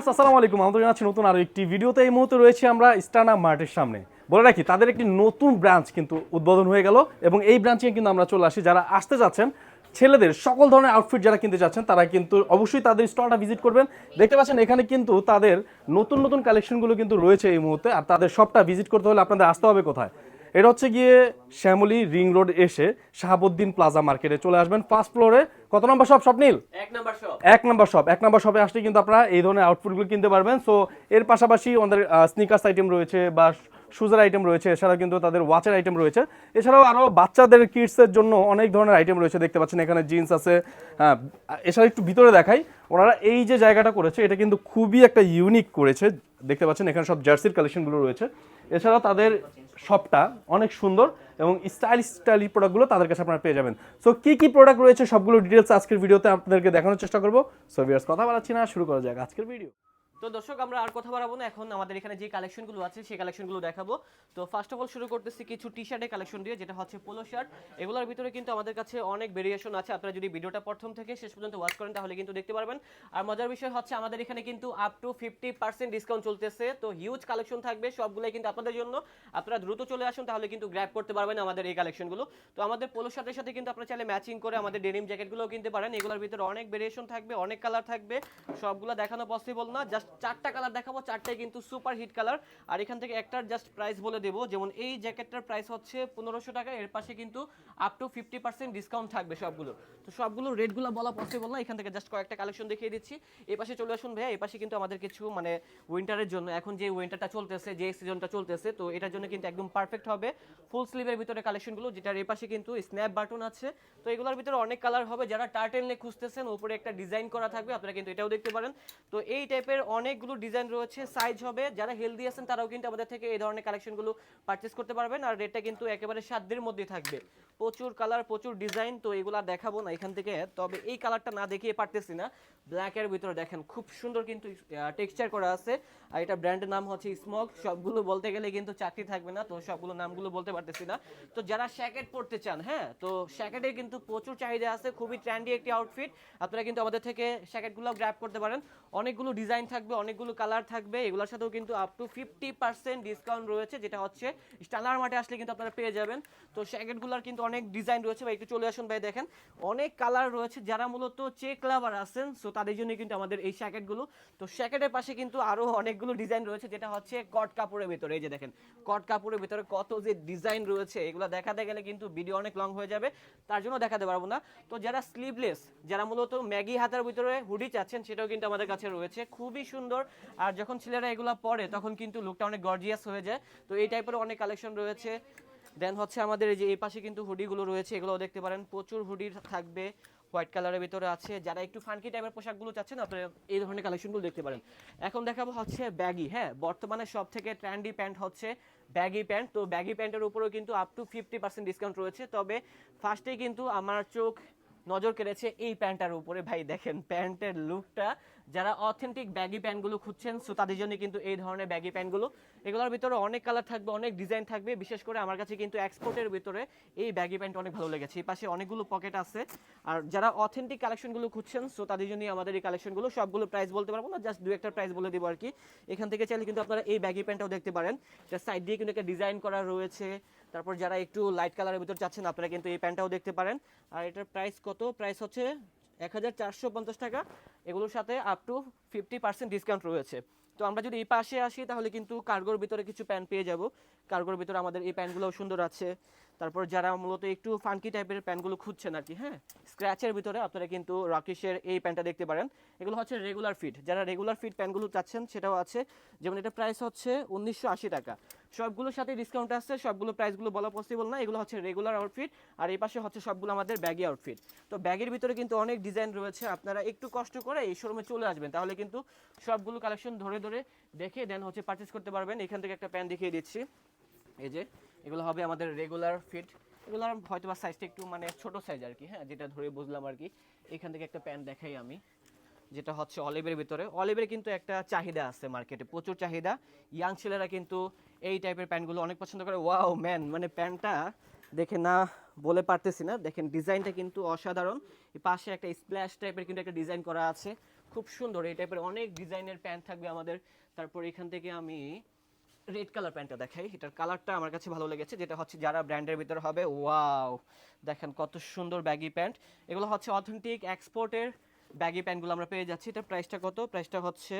আসসালামু আলাইকুম। আমাদের জানাচ্ছি নতুন আরও একটি ভিডিওতে। এই মুহূর্তে রয়েছে আমরা স্টানা মার্টের সামনে। বলে রাখি, তাদের একটি নতুন ব্রাঞ্চ কিন্তু উদ্বোধন হয়ে গেল এবং এই ব্রাঞ্চে কিন্তু আমরা চলে আসি। যারা আসতে যাচ্ছেন, ছেলেদের সকল ধরনের আউটফিট যারা কিনতে যাচ্ছেন, তারা কিন্তু অবশ্যই তাদের স্টলটা ভিজিট করবেন। দেখতে পাচ্ছেন, এখানে কিন্তু তাদের নতুন নতুন কালেকশনগুলো কিন্তু রয়েছে এই মুহূর্তে। আর তাদের সবটা ভিজিট করতে হলে আপনাদের আসতে হবে কোথায়? এটা হচ্ছে গিয়ে শ্যামলী রিং রোড এসে শাহাবুদ্দিন প্লাজা মার্কেটে চলে আসবেন। ফার্স্ট ফ্লোরে কত নম্বর শপ স্বপ্নীল? এক নাম্বার শপ এক নম্বর শপ এক নম্বর শপে আসলে কিন্তু আপনারা এই ধরনের আউটফিটগুলো কিনতে পারবেন। সো এর পাশাপাশি আমাদের স্নিকার্স আইটেম রয়েছে বা শুজের আইটেম রয়েছে এছাড়াও কিন্তু তাদের ওয়াচের আইটেম রয়েছে। এছাড়াও আরও বাচ্চাদের কিডসের জন্য অনেক ধরনের আইটেম রয়েছে দেখতে পাচ্ছেন। এখানে জিন্স আছে। হ্যাঁ এছাড়া একটু ভিতরে দেখাই ওনারা এই যে জায়গাটা করেছে এটা কিন্তু খুবই একটা ইউনিক করেছে। দেখতে পাচ্ছেন এখানে সব জার্সির কালেকশনগুলো রয়েছে। এছাড়াও তাদের শপটা অনেক সুন্দর এবং স্টাইলিশ স্টাইলিশ প্রোডাক্টগুলো তাদের কাছে আপনারা পেয়ে যাবেন। সো কী কী প্রোডাক্ট রয়েছে সবগুলো ডিটেলস আজকের ভিডিওতে আপনাদেরকে দেখানোর চেষ্টা করব। সো ভিয়ার্স কথা বলাচ্ছি না, শুরু করা যাক আজকের ভিডিও তো দর্শক, আমরা আর কথা বাড়াবো না। এখন আমাদের এখানে যে কালেকশনগুলো আছে, সেই কালেকশনগুলো দেখাবো। তো ফার্স্ট অফ অল শুরু করতেছি কিছু টি শার্টের কালেকশন দিয়ে, যেটা হচ্ছে পোলো শার্ট এগুলোর ভিতরে কিন্তু আমাদের কাছে অনেক ভেরিয়েশন আছে। আপনারা যদি ভিডিওটা প্রথম থেকে শেষ পর্যন্ত ওয়াচ করেন, তাহলে কিন্তু দেখতে পারবেন। আর মজার বিষয় হচ্ছে, আমাদের এখানে কিন্তু up to fifty percent discount চলতেছে। তো হিউজ কালেকশন থাকবে সবগুলোই কিন্তু আপনাদের জন্য। আপনারা দ্রুত চলে আসুন, তাহলে কিন্তু গ্র্যাব করতে পারবেন আমাদের এই কালেকশনগুলো তো আমাদের পোলো শার্টের সাথে কিন্তু আপনারা চাইলে ম্যাচিং করে আমাদের ডেনিম জ্যাকেটগুলোও কিনতে পারেন। এগুলোর ভিতরে অনেক ভেরিয়েশন থাকবে, অনেক কালার থাকবে। সবগুলো দেখানো পসিবল না। জাস্ট চারটা কালার দেখাবো, চারটাই কিন্তু সুপার হিট কালার আর এখান থেকে একটার জাস্ট প্রাইস বলে দেবো, যেমন এই জ্যাকেটটার প্রাইস হচ্ছে পনেরোশো টাকা, এর পাশে কিন্তু up to fifty percent discount থাকবে সবগুলো। তো সবগুলো রেটগুলো বলা পসিবল না, এখান থেকে জাস্ট কয়েকটা কালেকশন দেখিয়ে দিচ্ছি। এই পাশে চলে আসুন ভাইয়া এই পাশে কিন্তু আমাদের কিছু মানে উইন্টারের জন্য, এখন যে উইন্টারটা চলতেছে, যে সিজনটা চলতেছে, তো এটার জন্য কিন্তু একদম পারফেক্ট হবে। ফুল স্লিভের ভিতরে কালেকশনগুলো যেটার এই পাশে কিন্তু স্ন্যাপ বাটন আছে। তো এগুলোর ভিতরে অনেক কালার হবে, যারা টার্টেল নেক খুঁজতেছেন উপরে একটা ডিজাইন করা থাকবে, আপনারা কিন্তু এটাও দেখতে পারেন। তো এই টাইপের অনেকগুলো ডিজাইন রয়েছে সাইজ হবে। যারা হেলদি আছেন তারাও কিন্তু আমাদের থেকে এই ধরনের কালেকশনগুলো পারচেস করতে পারবেন। আর রেটটা কিন্তু একেবারে সাধ্যের মধ্যেই থাকবে। প্রচুর কালার প্রচুর ডিজাইন তো এগুলো দেখাবো না এখান থেকে। তবে এই কালারটা না দেখিয়ে পারতেছি না। ব্ল্যাকের ভিতরে দেখেন, খুব সুন্দর কিন্তু টেক্সচার করা আছে। আর এটা ব্র্যান্ডের নাম হচ্ছে স্মোক সবগুলো বলতে গেলে কিন্তু চাকরি থাকবে না, তো সবগুলো নামগুলো বলতে পারতেছি না। তো যারা শ্যাকেট পড়তে চান হ্যাঁ তো শ্যাকেটের কিন্তু প্রচুর চাহিদা আছে, খুবই ট্রেন্ডি একটি আউটফিট আপনারা কিন্তু আমাদের থেকে শ্যাকেটগুলো গ্র্যাব করতে পারেন। অনেকগুলো ডিজাইন থাকবে, অনেকগুলো কালার থাকবে, এগুলোর সাথেও কিন্তু up to fifty percent discount রয়েছে, যেটা হচ্ছে স্টানার মাঠে আসলে কিন্তু আপনারা পেয়ে যাবেন। তো শ্যাকেটগুলোর কিন্তু অনেক ডিজাইন রয়েছে ভাই, একটু চলে আসুন ভাই দেখেন। অনেক কালার রয়েছে যারা মূলত চেক লাভার আছেন সো তাদের জন্য কিন্তু আমাদের এই শ্যাকেটগুলো তো শ্যাকেটের পাশে কিন্তু আরও অনেকগুলো ডিজাইন রয়েছে, যেটা হচ্ছে কট কাপড়ের ভিতরে। এই যে দেখেন, কট কাপড়ের ভিতরে কত যে ডিজাইন রয়েছে, এগুলো দেখাতে গেলে কিন্তু ভিডিও অনেক লং হয়ে যাবে, তার জন্য দেখাতে পারব না। তো যারা স্লিভলেস যারা মূলত ম্যাগি হাতার ভিতরে হুডি চাচ্ছেন, সেটাও কিন্তু আমাদের কাছে রয়েছে। খুবই সুন্দর। আর যখন ছেলেরা এগুলো পরে, তখন কিন্তু লুকটা অনেক গর্জিয়াস হয়ে যায়। তো এই টাইপের অনেক কালেকশন রয়েছে। দেন হচ্ছে আমাদের এই যে এই পাশে কিন্তু হুডিগুলো রয়েছে এগুলো দেখতে পারেন। প্রচুর হুডি থাকবে, হোয়াইট কালারের ভিতরে আছে। যারা একটু ফানকি টাইপের পোশাকগুলো চাচ্ছেন, আপনারা এই ধরনের কালেকশনগুলো দেখতে পারেন। এখন দেখাবো হচ্ছে ব্যাগি হ্যাঁ? বর্তমানে সব থেকে ট্র্যান্ডি প্যান্ট হচ্ছে ব্যাগি প্যান্ট। তো ব্যাগি প্যান্টের উপরেও কিন্তু up to fifty percent discount রয়েছে। তবে ফার্স্টেই কিন্তু আমার চোখ নজর কেড়েছে এই প্যান্টটার উপরে। ভাই, দেখেন প্যান্টের লুকটা, যারা অথেন্টিক ব্যাগি প্যান্টগুলো খুঁজছেন সো তাদের জন্য কিন্তু এই ধরনের ব্যাগি প্যান্টগুলো। এগুলোর ভিতরে অনেক কালার থাকবে, অনেক ডিজাইন থাকবে, বিশেষ করে আমার কাছে কিন্তু এক্সপোর্টের ভিতরে এই ব্যাগি প্যান্ট অনেক ভালো লেগেছে। এই পাশে অনেকগুলো পকেট আছে। আর যারা অথেন্টিক কালেকশনগুলো খুঁজছেন সো তাদের জন্যই আমাদের এই কালেকশনগুলো সবগুলো প্রাইস বলতে পারব না জাস্ট দু একটা প্রাইস বলে দিব আর কি। এখান থেকে চাইলে কিন্তু আপনারা এই ব্যাগি প্যান্টটাও দেখতে পারেন। সাইড দিয়ে কিন্তু একটা ডিজাইন করা রয়েছে। তারপর যারা একটু লাইট কালারের ভিতর চাচ্ছেন আপনারা কিন্তু এই প্যান্টটাও দেখতে পারেন। আর এটার প্রাইস কত? প্রাইস হচ্ছে এক হাজার চারশো পঞ্চাশ টাকা। এগুলোর সাথে up to fifty percent discount রয়েছে। তো আমরা যদি এই পাশে আসি, তাহলে কিন্তু কার্গোর ভিতরে কিছু প্যান্ট পেয়ে যাব। কার্গোর ভিতরে আমাদের এই প্যান্টগুলোও সুন্দর আছে। তারপর যারা মূলত একটু ফাঙ্কি টাইপের প্যান্টগুলো খুঁজছেন আর কি হ্যাঁ স্ক্র্যাচের ভিতরে আপনারা কিন্তু রাকেশের এই প্যান্টটা দেখতে পারেন। এগুলো হচ্ছে রেগুলার ফিট যারা রেগুলার ফিট প্যান্টগুলো চাচ্ছেন, সেটাও আছে। যেমন এটা প্রাইস হচ্ছে উনিশশো আশি টাকা। সবগুলোর সাথে ডিসকাউন্ট আছে সবগুলো প্রাইসগুলো বলা পসিবল না। এগুলো হচ্ছে রেগুলার আউটফিট আর এই পাশে হচ্ছে সবগুলো আমাদের ব্যাগি আউটফিট তো ব্যাগের ভিতরে কিন্তু অনেক ডিজাইন রয়েছে। আপনারা একটু কষ্ট করে এই শোরুমে চলে আসবেন। তাহলে কিন্তু সবগুলো কালেকশন ধরে ধরে দেখে দেন হচ্ছে পারচেস করতে পারবেন। এখান থেকে একটা প্যান্ট দেখিয়ে দিচ্ছি। এই যে এগুলো হবে আমাদের রেগুলার ফিট এগুলোর হয়তো বা সাইজটা একটু মানে ছোট সাইজ আর কি হ্যাঁ? যেটা ধরে বুঝলাম আর কি। এখান থেকে একটা প্যান্ট দেখাই আমি, যেটা হচ্ছে অলিভের ভিতরে। অলিভের কিন্তু একটা চাহিদা আছে মার্কেটে প্রচুর চাহিদা। ইয়াং ছেলেরা কিন্তু এই টাইপের প্যান্টগুলো অনেক পছন্দ করে। ওয়াও ম্যান মানে প্যান্টটা দেখে না বলে পারতেছি না। দেখেন ডিজাইনটা কিন্তু অসাধারণ। পাশে একটা স্প্ল্যাশ টাইপের কিন্তু একটা ডিজাইন করা আছে। খুব সুন্দর। এই টাইপের অনেক ডিজাইনের প্যান্ট থাকবে আমাদের। তারপর এখান থেকে আমি রেড কালার প্যান্টটা দেখাই। এটার কালারটা আমার কাছে ভালো লেগেছে, যেটা হচ্ছে যারা ব্র্যান্ডের ভিতরে হবে, ওয়াও! দেখেন কত সুন্দর ব্যাগি প্যান্ট। এগুলো হচ্ছে অথেন্টিক এক্সপোর্টের ব্যাগি প্যান্টগুলো আমরা পেয়ে যাচ্ছি। এটার প্রাইসটা কত? প্রাইসটা হচ্ছে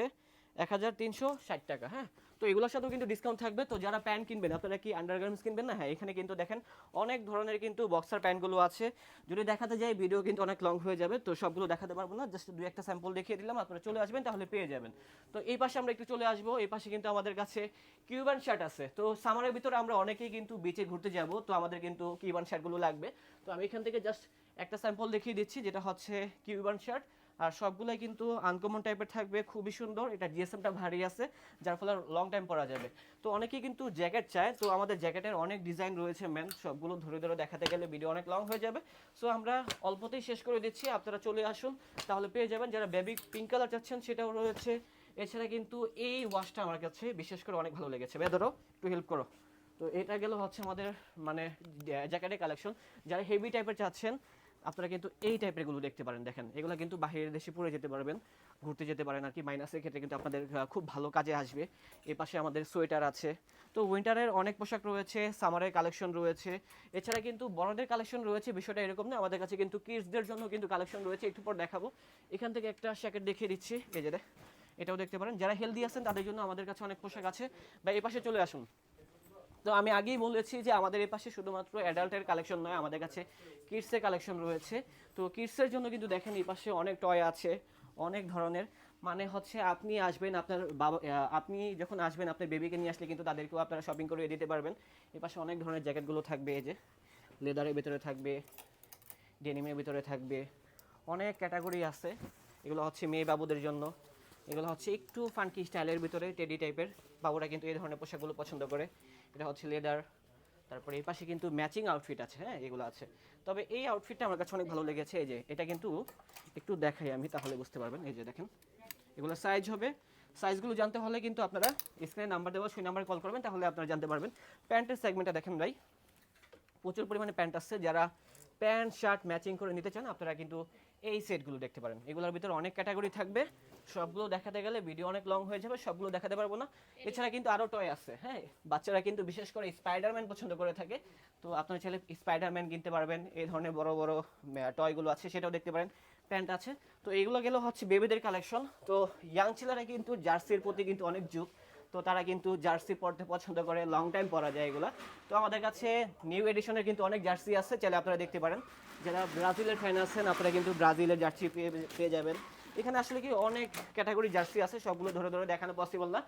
এক হাজার তিনশো ষাট টাকা হ্যাঁ? তো এগুলোর সাথেও কিন্তু ডিসকাউন্ট থাকবে। তো যারা প্যান্ট কিনবেন, আপনারা কি আন্ডারগার্মেন্টস কিনবেন না? হ্যাঁ এখানে কিন্তু দেখেন অনেক ধরনের কিন্তু বক্সার প্যান্টগুলো আছে। যদি দেখাতে যাই ভিডিও কিন্তু অনেক লং হয়ে যাবে। তো সবগুলো দেখাতে পারব না জাস্ট দুই একটা স্যাম্পল দেখিয়ে দিলাম, আপনারা চলে আসবেন, তাহলে পেয়ে যাবেন। তো এই পাশে আমরা একটু চলে আসব, এই পাশে কিন্তু আমাদের কাছে কিউবান শার্ট আছে। তো সামারের ভিতরে আমরা অনেকেই কিন্তু বিচে ঘুরতে যাব, তো আমাদের কিন্তু কিউবান শার্টগুলো লাগবে। তো আমি এখান থেকে জাস্ট একটা স্যাম্পল দেখিয়ে দিচ্ছি, যেটা হচ্ছে কিউবান শার্ট আর সবগুলাই কিন্তু আনকমন টাইপের থাকবে, খুবই সুন্দর। এটা জিএসএমটা ভারী আছে, যার ফলে লং টাইম পরা যাবে। তো অনেকেই কিন্তু জ্যাকেট চায়, তো আমাদের জ্যাকেটের অনেক ডিজাইন রয়েছে ম্যান সবগুলো ধরে ধরে দেখাতে গেলে ভিডিও অনেক লং হয়ে যাবে। সো আমরা অল্পতেই শেষ করে দিচ্ছি, আপনারা চলে আসুন। তাহলে পেয়ে যাবেন, যারা বেবি পিঙ্ক কালার চাচ্ছেন, সেটাও রয়েছে। এছাড়া কিন্তু এই ওয়াশটা আমার কাছে বিশেষ করে অনেক ভালো লেগেছে। বেদরও একটু হেল্প করো। তো এটা গেল হচ্ছে আমাদের মানে জ্যাকেটের কালেকশন যারা হেভি টাইপের চাচ্ছেন আপনারা কিন্তু এই টাইপেরগুলো দেখতে পারেন, দেখেন। এগুলো কিন্তু বাহিরের দেশে পরে যেতে পারবেন, ঘুরতে যেতে পারেন আর কি। মাইনাসের ক্ষেত্রে কিন্তু আপনাদের খুব ভালো কাজে আসবে। এ পাশে আমাদের সোয়েটার আছে। তো উইন্টারের অনেক পোশাক রয়েছে সামারের কালেকশন রয়েছে। এছাড়া কিন্তু বড়দের কালেকশন রয়েছে, বিষয়টা এরকম না, আমাদের কাছে কিন্তু কিডসদের জন্য কিন্তু কালেকশন রয়েছে, একটু পর দেখাবো। এখান থেকে একটা শ্যাকেট দেখিয়ে দিচ্ছি, এই যে এটাও দেখতে পারেন। যারা হেলদি আছেন, তাদের জন্য আমাদের কাছে অনেক পোশাক আছে। বা এই পাশে চলে আসুন। তো আমি আগেই বলেছি যে আমাদের এই পাশে শুধুমাত্র অ্যাডাল্টের কালেকশন নয়, আমাদের কাছে কিডসের কালেকশন রয়েছে। তো কিডসের জন্য কিন্তু দেখেন এই পাশে অনেক টয় আছে, অনেক ধরনের। মানে হচ্ছে আপনি আসবেন, আপনার বাবা আপনি যখন আসবেন, আপনার বেবিকে নিয়ে আসলে কিন্তু তাদেরকেও আপনারা শপিং করে দিতে পারবেন। এই পাশে অনেক ধরনের জ্যাকেটগুলো থাকবে, এই যে লেদারের ভিতরে থাকবে ডেনিমের ভিতরে থাকবে, অনেক ক্যাটাগরি আছে। এগুলো হচ্ছে মেয়ে বাবুদের জন্য। এগুলো হচ্ছে একটু ফানকি স্টাইলের ভিতরে টেডি টাইপের বাবুরা কিন্তু এই ধরনের পোশাকগুলো পছন্দ করে। এটা হচ্ছে লেদার তারপরে এই পাশে কিন্তু ম্যাচিং আউটফিট আছে হ্যাঁ এগুলো আছে। তবে এই আউটফিটটা আমার কাছে অনেক ভালো লেগেছে, এই যে, এটা কিন্তু একটু দেখাই আমি, তাহলে বুঝতে পারবেন। এই যে দেখেন, এগুলো সাইজ হবে। সাইজগুলো জানতে হলে কিন্তু আপনারা স্ক্রিনে নাম্বার দেওয়া সেই নাম্বারে কল করবেন, তাহলে আপনারা জানতে পারবেন। প্যান্টের সেগমেন্টটা দেখেন ভাই। প্রচুর পরিমাণে প্যান্ট আসছে। যারা প্যান্ট, শার্ট ম্যাচিং করে নিতে চান, আপনারা কিন্তু এই সেটগুলো দেখতে পারেন। এগুলোর ভিতরে অনেক ক্যাটাগরি থাকবে। সবগুলো দেখাতে গেলে ভিডিও অনেক লং হয়ে যাবে, সবগুলো দেখাতে পারব না। এছাড়া কিন্তু আরও টয় আছে হ্যাঁ? বাচ্চারা কিন্তু বিশেষ করে স্পাইডারম্যান পছন্দ করে থাকে। তো আপনারা চাইলে স্পাইডারম্যান কিনতে পারবেন, এই ধরনের বড় বড় টয়গুলো আছে, সেটাও দেখতে পারেন। প্যান্ট আছে। তো এইগুলো গেল হচ্ছে বেবিদের কালেকশন তো ইয়াং ছেলেরা কিন্তু জার্সির প্রতি কিন্তু অনেক যুগ। তো তারা কিন্তু জার্সি পরতে পছন্দ করে লং টাইম পরা যায় এগুলো। তো আমাদের কাছে নিউ এডিশনের কিন্তু অনেক জার্সি আছে, চাইলে আপনারা দেখতে পারেন। যারা ব্রাজিলের ফ্যান আছেন, আপনারা কিন্তু ব্রাজিলের জার্সি পেয়ে পেয়ে যাবেন। এখানে আসলে কি অনেক ক্যাটাগরি জার্সি আছে, সবগুলো ধরে ধরে দেখানো পসিবল না।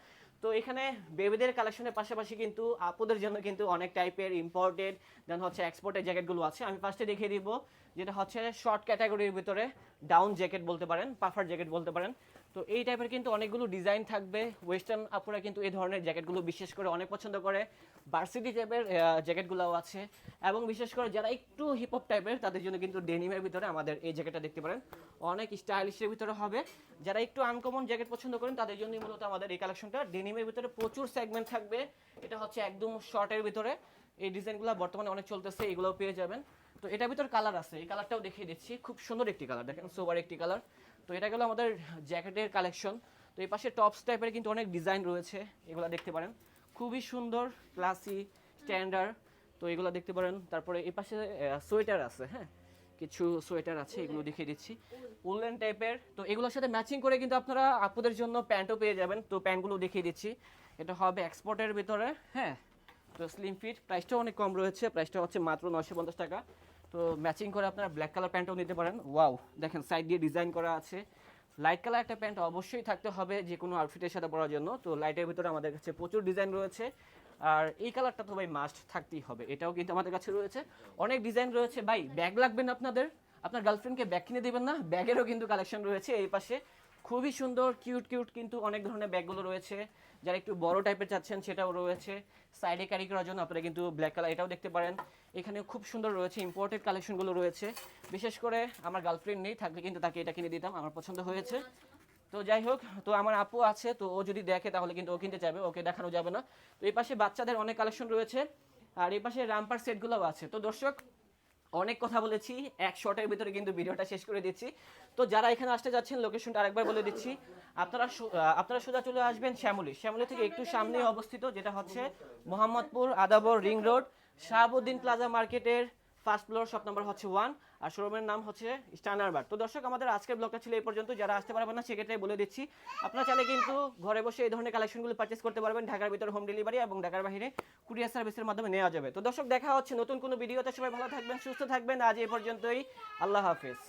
তো এখানে বেবিদের কালেকশনের পাশাপাশি কিন্তু আপুদের জন্য কিন্তু অনেক টাইপের ইম্পোর্টেড দেন হচ্ছে এক্সপোর্টের জ্যাকেটগুলো আছে। আমি ফার্স্টে দেখিয়ে দিব, যেটা হচ্ছে শর্ট ক্যাটাগরির ভিতরে ডাউন জ্যাকেট বলতে পারেন পাফার জ্যাকেট বলতে পারেন। তো এই টাইপের কিন্তু অনেকগুলো ডিজাইন থাকবে। ওয়েস্টার্ন আপুরা কিন্তু এই ধরনের জ্যাকেটগুলো বিশেষ করে অনেক পছন্দ করে। ভার্সিটি টাইপের জ্যাকেটগুলোও আছে। এবং বিশেষ করে যারা একটু হিপহপ টাইপের তাদের জন্য কিন্তু ডেনিমের ভিতরে আমাদের এই জ্যাকেটটা দেখতে পারেন। অনেক স্টাইলিশের ভিতরে হবে। যারা একটু আনকমন জ্যাকেট পছন্দ করেন, তাদের জন্যই মূলত আমাদের এই কালেকশনটা ডেনিমের ভিতরে প্রচুর সেগমেন্ট থাকবে। এটা হচ্ছে একদম শর্টের ভিতরে। এই ডিজাইনগুলো বর্তমানে অনেক চলতেছে, এগুলোও পেয়ে যাবেন। তো এটার ভিতর কালার আছে। এই কালারটাও দেখিয়ে দিচ্ছি। খুব সুন্দর একটি কালার দেখেন সোবার একটি কালার তো এটা গেলো আমাদের জ্যাকেটের কালেকশন তো এই পাশে টপস টাইপের কিন্তু অনেক ডিজাইন রয়েছে, এগুলো দেখতে পারেন। খুবই সুন্দর ক্লাসি স্ট্যান্ডার্ড তো এগুলো দেখতে পারেন। তারপরে এই পাশে সোয়েটার আছে হ্যাঁ? কিছু সোয়েটার আছে, এগুলো দেখিয়ে দিচ্ছি। উলেন টাইপের তো এগুলোর সাথে ম্যাচিং করে কিন্তু আপনারা আপুদের জন্য প্যান্টও পেয়ে যাবেন। তো প্যান্টগুলো দেখিয়ে দিচ্ছি। এটা হবে এক্সপোর্টের ভিতরে হ্যাঁ? তো স্লিম ফিট প্রাইসটাও অনেক কম রয়েছে প্রাইসটা হচ্ছে মাত্র নশো পঞ্চাশ টাকা। তো ম্যাচিং করে আপনারা ব্ল্যাক কালার প্যান্টও নিতে পারেন। ওয়াও দেখেন সাইড দিয়ে ডিজাইন করা আছে। লাইট কালার একটা প্যান্ট অবশ্যই থাকতে হবে যে কোনো আউটফিটের সাথে পরার জন্য। তো লাইটের ভিতরে আমাদের কাছে প্রচুর ডিজাইন রয়েছে। আর এই কালারটা তো ভাই মাস্ট থাকতেই হবে। এটাও কিন্তু আমাদের কাছে রয়েছে। অনেক ডিজাইন রয়েছে। ভাই ব্যাগ লাগবেন আপনাদের? আপনার গার্লফ্রেন্ডকে ব্যাগ কিনে দেবেন না? ব্যাগেরও কিন্তু কালেকশন রয়েছে এই পাশে। খুবই সুন্দর কিউট কিউট কিন্তু অনেক ধরনের ব্যাগগুলো রয়েছে। যারা একটু বড় টাইপের চাচ্ছেন, সেটাও রয়েছে। সাইডে ক্যারি করার জন্য আপনারা কিন্তু ব্ল্যাক কালার এটাও দেখতে পারেন। এখানে খুব সুন্দর রয়েছে ইম্পোর্টেড কালেকশনগুলো রয়েছে। বিশেষ করে আমার গার্লফ্রেন্ড নেই, থাকলে কিন্তু তাকে এটা কিনে দিতাম, আমার পছন্দ হয়েছে। তো যাই হোক, তো আমার আপু আছে, তো ও যদি দেখে তাহলে কিন্তু ও কিনতে চাইবে ওকে দেখানো যাবে না। তো এই পাশে বাচ্চাদের অনেক কালেকশন রয়েছে, আর এই পাশে রামপার সেটগুলোও আছে। তো দর্শক অনেক কথা বলেছি, এক শর্টের ভিতরে কিন্তু ভিডিওটা শেষ করে দিচ্ছি। তো যারা এখানে আসতে যাচ্ছেন লোকেশনটা আরেকবার বলে দিচ্ছি। আপনারা আপনারা সোজা চলে আসবেন শ্যামলী। শ্যামলী থেকে একটু সামনে অবস্থিত, যেটা হচ্ছে Mohammadpur Adabor ring road, Shahabuddin plaza মার্কেটের ফার্স্ট ফ্লোর শপ নাম্বার হচ্ছে ওয়ান, আর শোরুমের নাম হচ্ছে স্টানার বার তো দর্শক, আমাদের আজকের ব্লগটা ছিল এই পর্যন্ত। যারা আসতে পারবেন না, সেক্ষেত্রে বলে দিচ্ছি, আপনারা চাইলে কিন্তু ঘরে বসে এই ধরনের কালেকশনগুলো পার্চেস করতে পারবেন ঢাকার ভিতরে হোম ডেলিভারি এবং ঢাকার বাইরে কুরিয়ার সার্ভিসের মাধ্যমে নেওয়া যাবে। তো দর্শক, দেখা হচ্ছে নতুন কোনো ভিডিওতে সবাই ভালো থাকবেন, সুস্থ থাকবেন। আজ এই পর্যন্তই। আল্লাহ হাফেজ।